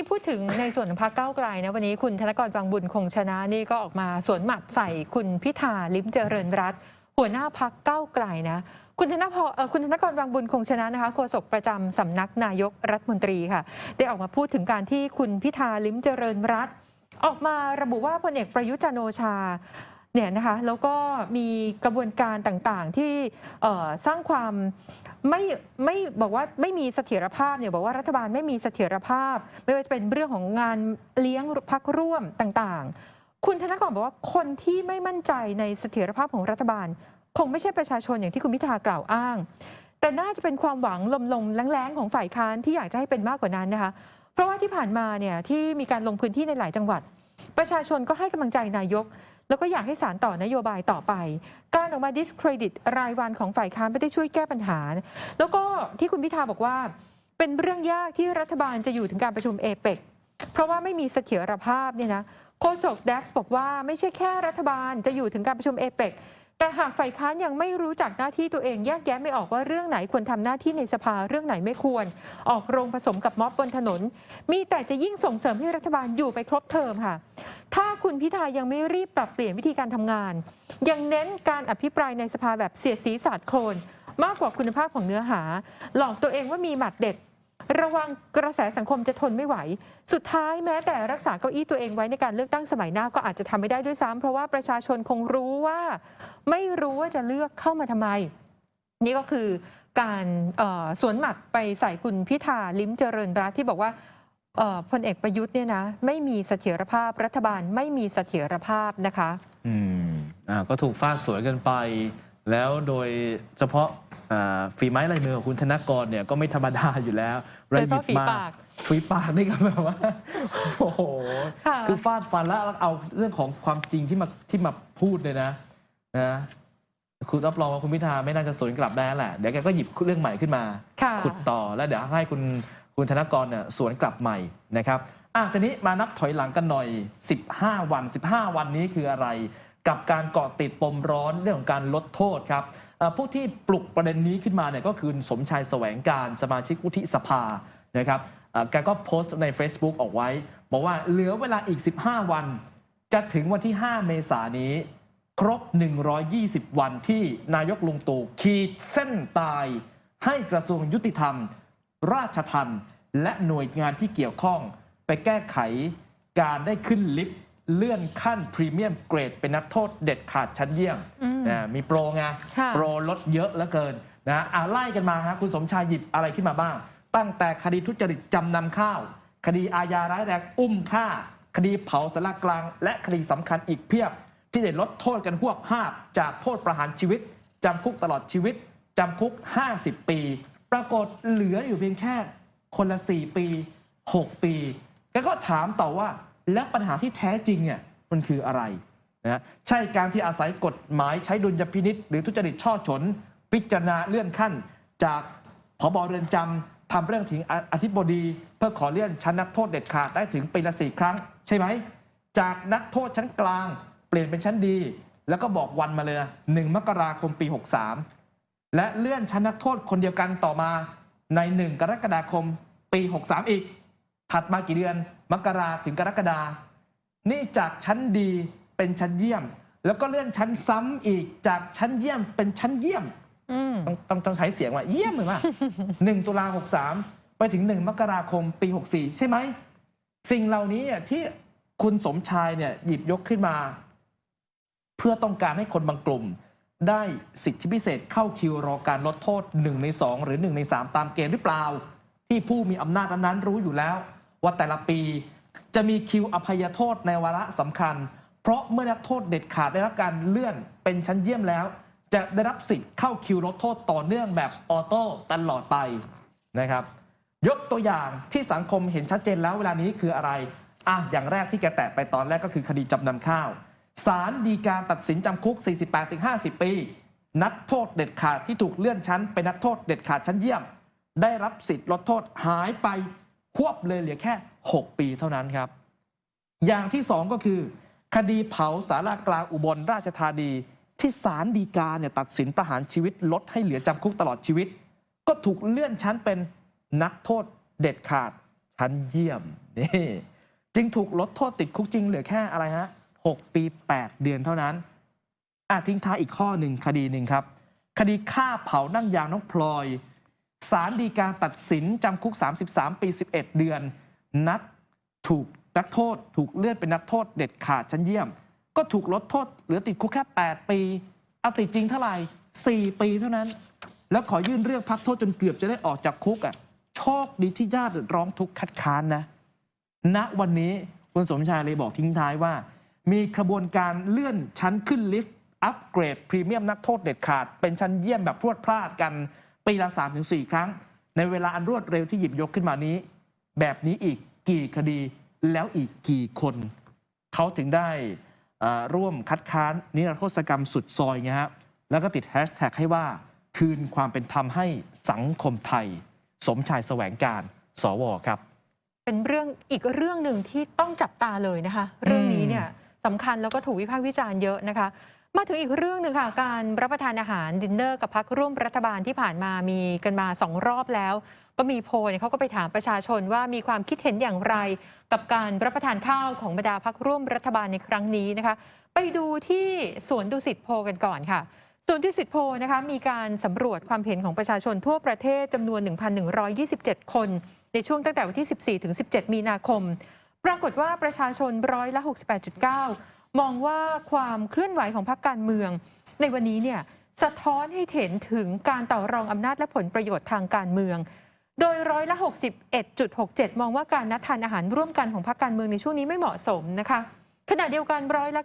กี้พูดถึงในส่วนของพรรคก้าวไกลนะวันนี้คุณธนกรวังบุญคงชนะนี่ก็ออกมาสวนหมัดใส่คุณพิธาลิมเจริญรัตหัวหน้าพักก้าวไกลนะคุณธนพรเอ่อคุณธนกรวังบุญคงชนะนะคะโฆษกประจำสำนักนายกรัฐมนตรีค่ะ ได้ออกมาพูดถึงการที่คุณพิธาลิมเจริญรัตออกมาระบุว่าพลเอกประยุทธ์จันโอชา เนี่ยนะคะแล้วก็มีกระบวนการต่างๆที่สร้างความไม่ไม่บอกว่าไม่มีเสถียรภาพเนี่ยบอกว่ารัฐบาลไม่มีเสถียรภาพ ไม่ว่าจะเป็นเรื่องของงานเลี้ยงพักร่วมต่างๆ คุณธนกรบอกว่าคนที่ไม่มั่นใจในเสถียรภาพของรัฐบาล คงไม่ใช่ประชาชนอย่างที่คุณพิธากล่าวอ้าง แต่น่าจะเป็นความหวังลมๆแรงๆของฝ่ายค้านที่อยากจะให้เป็นมากกว่านั้นนะคะเพราะว่าที่ผ่านมาเนี่ยที่มีการลงพื้นที่ในหลายจังหวัด ประชาชนก็ให้กำลังใจนายก แล้วก็อยากให้สารต่อนโยบายต่อไป การออกมา discredit รายวันของฝ่ายค้านไม่ได้ช่วยแก้ปัญหา แล้วก็ที่คุณพิธาบอกว่า เป็นเรื่องยากที่รัฐบาลจะอยู่ถึงการประชุมเอเปกเพราะว่าไม่มีเสถียรภาพเนี่ยนะโฆษกดัคบอกว่าไม่ใช่แค่รัฐบาลจะอยู่ถึงการประชุมเอเปก แต่หากฝ่ายค้านยังไม่รู้จักหน้าที่ตัวเองแยกแยะไม่ออกว่าเรื่องไหนควรทำหน้าที่ในสภาเรื่องไหนไม่ควร ออกโรงผสมกับม็อบบนถนน มีแต่จะยิ่งส่งเสริมให้รัฐบาลอยู่ไปครบเทอมค่ะ ถ้าคุณพิธายังไม่รีบปรับเปลี่ยนวิธีการทำงาน ยังเน้นการอภิปรายในสภาแบบเสียดสีสาดโคลนมากกว่าคุณภาพของเนื้อหา หลอกตัวเองว่ามีหมัดเด็ด ระวังกระแสสังคมจะทนไม่ไหว สุดท้ายแม้แต่รักษาเก้าอี้ตัวเองไว้ในการเลือกตั้งสมัยหน้าก็อาจจะทำไม่ได้ด้วยซ้ำเพราะว่าประชาชนคงรู้ว่า ไม่รู้ว่าจะเลือกเข้ามาทำไม นี่ก็คือการสวนหมัดไปใส่คุณพิธาลิ้มเจริญรัตที่บอกว่าพลเอกประยุทธ์เนี่ยนะไม่มีเสถียรภาพรัฐบาลไม่มีเสถียรภาพนะคะ อืมอ่าก็ถูกฟาดสวนกันไป แล้วโดยเฉพาะฝีไม้ลายมือของคุณธนกรเนี่ยก็ไม่ธรรมดาอยู่แล้ว โดยเฉพาะฝีปากฝีปากนี่ก็แบบว่าโอ้โหค่ะคือฟาดฟันแล้วเอาเรื่องของความจริงที่มาที่มาพูดเลยนะนะคุณรับรองว่าคุณพิธาไม่น่าจะสวนกลับได้แล้วแหละ เดี๋ยวแกก็หยิบเรื่องใหม่ขึ้นมาค่ะขุดต่อแล้วเดี๋ยวให้คุณคุณธนกรเนี่ยสวนกลับใหม่นะครับอะทีนี้มานับถอยหลังกันหน่อย 15 วัน 15 วันนี้คืออะไร กับการเกาะติดปมร้อนเรื่องของการลดโทษครับเอ่อ ผู้ที่ปลุกประเด็นนี้ขึ้นมาเนี่ยก็คือสมชายแสวงการสมาชิกวุฒิสภานะครับแกก็โพสต์ใน Facebook ออกไว้ บอกว่าเหลือเวลาอีก 15 วัน จะถึงวันที่ 5 เมษายนนี้ ครบ 120 วันที่นายกลุงตู่ขีดเส้นตาย ให้กระทรวงยุติธรรม ราชทัณฑ์และหน่วยงานที่เกี่ยวข้อง ไปแก้ไขการได้ขึ้นลิฟต์ เลื่อนขั้นพรีเมียมเกรดเป็นนักโทษเด็ดขาดชั้นเยี่ยมอืมนะมีโปรไงค่ะโปรลดเยอะเหลือเกินนะอ่าไล่กันมาฮะคุณสมชายหยิบอะไรขึ้นมาบ้าง ตั้งแต่คดีทุจริตจำนำข้าว คดีอาญาร้ายแรงอุ้มฆ่า คดีเผาสารกลาง และคดีสำคัญอีกเพียบ ที่ได้ลดโทษกันหวบภาพจากโทษประหารชีวิตจำคุกตลอดชีวิตจำคุก 50 ปี ปรากฏเหลืออยู่เพียงแค่คนละ 4 ปี 6 ปี แล้วก็ถามต่อว่า แล้วปัญหาที่แท้จริงเนี่ยมันคืออะไรนะใช่การที่อาศัยกฎหมายใช้ดุลยพินิษหรือทุจริตช่อฉน พิจารณาเลื่อนขั้น จากผบเรือนจำทำเรื่องถึงอธิบดี เพื่อขอเลื่อนชั้นนักโทษเด็ดขาดได้ถึงปีละสี่ครั้ง ใช่ไหมจากนักโทษชั้นกลาง เปลี่ยนเป็นชั้นดี แล้วก็บอกวันมาเลยนะ1มกราคมปี 63 และเลื่อนชั้นนักโทษคนเดียวกันต่อมาใน 1 กรกฎาคมปี 63 อีก ถัดมากี่เดือน มกราถึงกรกฎานี่จากชั้นดีเป็นชั้นเยี่ยม แล้วก็เลื่อนชั้นซ้ำอีกจากชั้นเยี่ยมเป็นชั้นเยี่ยมอืมต้องต้องต้องใช้เสียงว่าเยี่ยมเลยว่าหนึ่งตุลาหกสามไปถึงหนึ่งมกราคมปีหกสี่ใช่ไหมสิ่งเหล่านี้เนี่ยที่คุณสมชายเนี่ยหยิบยกขึ้นมา เพื่อต้องการให้คนบางกลุ่ม ได้สิทธิพิเศษเข้าคิวรอการลดโทษ1ใน2หรือ1ใน3ตามเกณฑ์หรือเปล่า ที่ผู้มีอำนาจนั้นๆรู้อยู่แล้ว ว่าแต่ละปี จะมีคิวอภัยโทษในวาระสำคัญ เพราะเมื่อนักโทษเด็ดขาดได้รับการเลื่อนเป็นชั้นเยี่ยมแล้ว จะได้รับสิทธิ์เข้าคิวลดโทษต่อเนื่องแบบออโต้ตลอดไปนะครับ ยกตัวอย่างที่สังคมเห็นชัดเจนแล้วเวลานี้คืออะไรอะอย่างแรกที่แกแตะไปตอนแรกก็คือคดีจำนำข้าวศาลดีกาตัดสินจำคุก 48-50 ปี นักโทษเด็ดขาดที่ถูกเลื่อนชั้น เป็นนักโทษเด็ดขาดชั้นเยี่ยม ได้รับสิทธิ์ลดโทษหายไป ควบเลยเหลือแค่ 6 ปีเท่านั้นครับ อย่างที่สองก็คือ คดีเผาสารากลางอุบลราชธานีที่ศาลฎีกาเนี่ยตัดสินประหารชีวิตลดให้เหลือจำคุกตลอดชีวิต ก็ถูกเลื่อนชั้นเป็นนักโทษเด็ดขาดชั้นเยี่ยมนี่จึงถูกลดโทษติดคุกจริงเหลือแค่อะไรฮะ6ปี 8 เดือนเท่านั้นอะทิ้งท้ายอีกข้อหนึ่งคดีหนึ่งครับ คดีฆ่าเผานั่งยางน้องพลอย สารดีกาตัดสินจำคุก 33 ปี 11 เดือน นัดถูกนักโทษถูกเลื่อนเป็นนักโทษเด็ดขาดชั้นเยี่ยม ก็ถูกลดโทษเหลือติดคุกแค่ 8 ปี เอาติดจริงเท่าไหร่ 4 ปีเท่านั้น แล้วขอยื่นเรื่องพักโทษจนเกือบจะได้ออกจากคุกอะโชคดีที่ญาติร้องทุกข์คัดค้านนะ ณวันนี้คุณสมชายเลยบอกทิ้งท้ายว่า มีขบวนการเลื่อนชั้นขึ้นลิฟต์อัปเกรดพรีเมียมนักโทษเด็ดขาด เป็นชั้นเยี่ยมแบบพรวดพลาดกัน ปีละ 3-4 ครั้ง ในเวลาอันรวดเร็วที่หยิบยกขึ้นมานี้ แบบนี้อีกกี่คดีแล้วอีกกี่คน เขาถึงได้ร่วมคัดค้านนิรโทษกรรมสุดซอยไงฮะแล้วก็ติดแฮชแท็กให้ว่าคืนความเป็นธรรมให้สังคมไทย สมชายแสวงการ สวครับ เป็นเรื่องอีกเรื่องหนึ่งที่ต้องจับตาเลยนะคะ เรื่องนี้เนี่ยสำคัญแล้วก็ถูกวิพากษ์วิจารณ์เยอะนะคะ มาถึงอีกเรื่องหนึ่งค่ะ การรับประทานอาหารดินเนอร์กับพักร่วมรัฐบาลที่ผ่านมามีกันมาสองรอบแล้ว ก็มีโพลเขาก็ไปถามประชาชนว่ามีความคิดเห็นอย่างไร กับการรับประทานข้าวของบรรดาพักร่วมรัฐบาลในครั้งนี้นะคะ ไปดูที่สวนดุสิตโพกันก่อนค่ะสวนดุสิตโพนะคะมีการสำรวจความเห็นของประชาชนทั่วประเทศจำนวน 1,127 คน ในช่วงตั้งแต่วันที่ 14 ถึง 17 มีนาคม ปรากฏว่าประชาชนร้อยละ68.9 มองว่าความเคลื่อนไหวของพรรคการเมือง ในวันนี้เนี่ยสะท้อนให้เห็นถึงการต่อรองอำนาจและผลประโยชน์ทางการเมือง โดยร้อยละ 61.67 มองว่าการนัดทานอาหารร่วมกันของพรรคการเมืองในช่วงนี้ไม่เหมาะสมนะคะ ขณะเดียวกันร้อยละ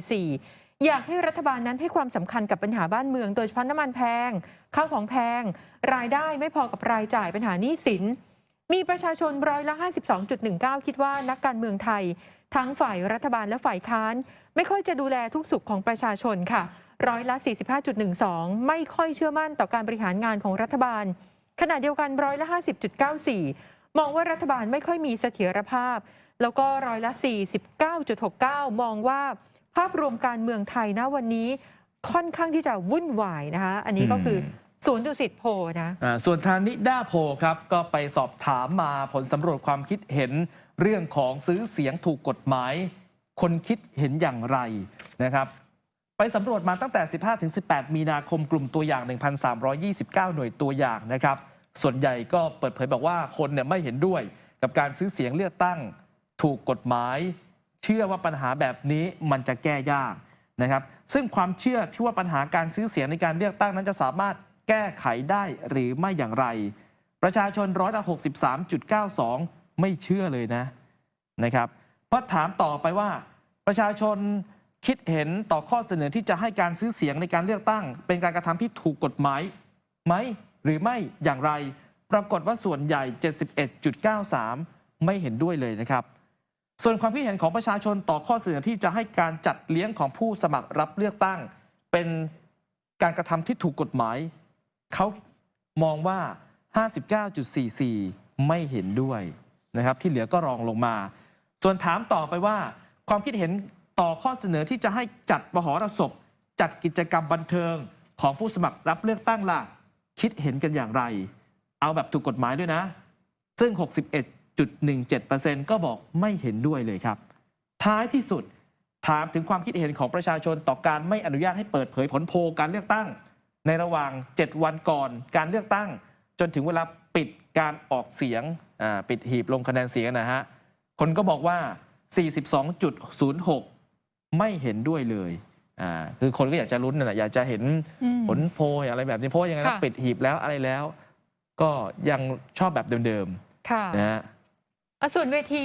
91.44 อยากให้รัฐบาลนั้นให้ความสำคัญกับปัญหาบ้านเมือง โดยเฉพาะน้ำมันแพงข้าวของแพง รายได้ไม่พอกับรายจ่ายปัญหาหนี้สินมีประชาชนร้อยละ 52.19 คิดว่านักการเมืองไทย ทั้งฝ่ายรัฐบาลและฝ่ายค้าน ไม่ค่อยจะดูแลทุกสุขของประชาชนค่ะ ร้อยละ 45.12 ไม่ค่อยเชื่อมั่นต่อการบริหารงานของรัฐบาล ขณะเดียวกันร้อยละ 50.94 มองว่ารัฐบาลไม่ค่อยมีเสถียรภาพ แล้วก็ร้อยละ 49.69 มองว่าภาพรวมการเมืองไทยนะวันนี้ค่อนข้างที่จะวุ่นวายนะคะ อันนี้ก็คือ ศูนย์ดุสิตโพลนะส่วนทางนิด้าโพลครับก็ไปสอบถามมาผลสำรวจความคิดเห็นเรื่องของซื้อเสียงถูกกฎหมาย คนคิดเห็นอย่างไรนะครับไปสำรวจมาตั้งแต่ 15-18 มีนาคมกลุ่มตัวอย่าง 1,329 หน่วยตัวอย่างนะครับ ส่วนใหญ่ก็เปิดเผยบอกว่าคนเนี่ยไม่เห็นด้วย กับการซื้อเสียงเลือกตั้งถูกกฎหมาย เชื่อว่าปัญหาแบบนี้มันจะแก้ยากนะครับ ซึ่งความเชื่อที่ว่าปัญหาการซื้อเสียงในการเลือกตั้งนั้นจะสามารถ แก้ไขได้หรือไม่อย่างไร ประชาชนร้อยละ63.92 ไม่เชื่อเลยนะนะครับเพราะถามต่อไปว่าประชาชนคิดเห็นต่อข้อเสนอที่จะให้การซื้อเสียงในการเลือกตั้ง เป็นการกระทำที่ถูกกฎหมายไหมหรือไม่อย่างไร ปรากฏว่าส่วนใหญ่ 71.93 ไม่เห็นด้วยเลยนะครับ ส่วนความคิดเห็นของประชาชนต่อข้อเสนอที่จะให้การจัดเลี้ยงของผู้สมัครรับเลือกตั้ง เป็นการกระทำที่ถูกกฎหมาย เขามองว่า 59.44 ไม่เห็นด้วยนะครับที่เหลือก็รองลงมา ส่วนถามต่อไปว่าความคิดเห็นต่อข้อเสนอที่จะให้จัดมหรสพ จัดกิจกรรมบันเทิงของผู้สมัครรับเลือกตั้งล่ะ คิดเห็นกันอย่างไร เอาแบบถูกกฎหมายด้วยนะ ซึ่ง 61.17%ก็บอกไม่เห็นด้วยเลยครับ ท้ายที่สุดถามถึงความคิดเห็นของประชาชนต่อการไม่อนุญาตให้เปิดเผยผลโพลการเลือกตั้ง ในระหว่าง 7 วันก่อนการเลือกตั้ง จนถึงเวลาปิดการออกเสียงอ่าปิดหีบลงคะแนนเสียงนะฮะ คนก็บอกว่า 42.06 ไม่เห็นด้วยเลยอ่าคือคนก็อยากจะลุ้นนะอยากจะเห็นอืมผลโพลอะไรแบบนี้ เพราะว่ายังไงนะค่ะปิดหีบแล้วอะไรแล้ว ก็ยังชอบแบบเดิมค่ะๆนะฮะอะส่วนเวที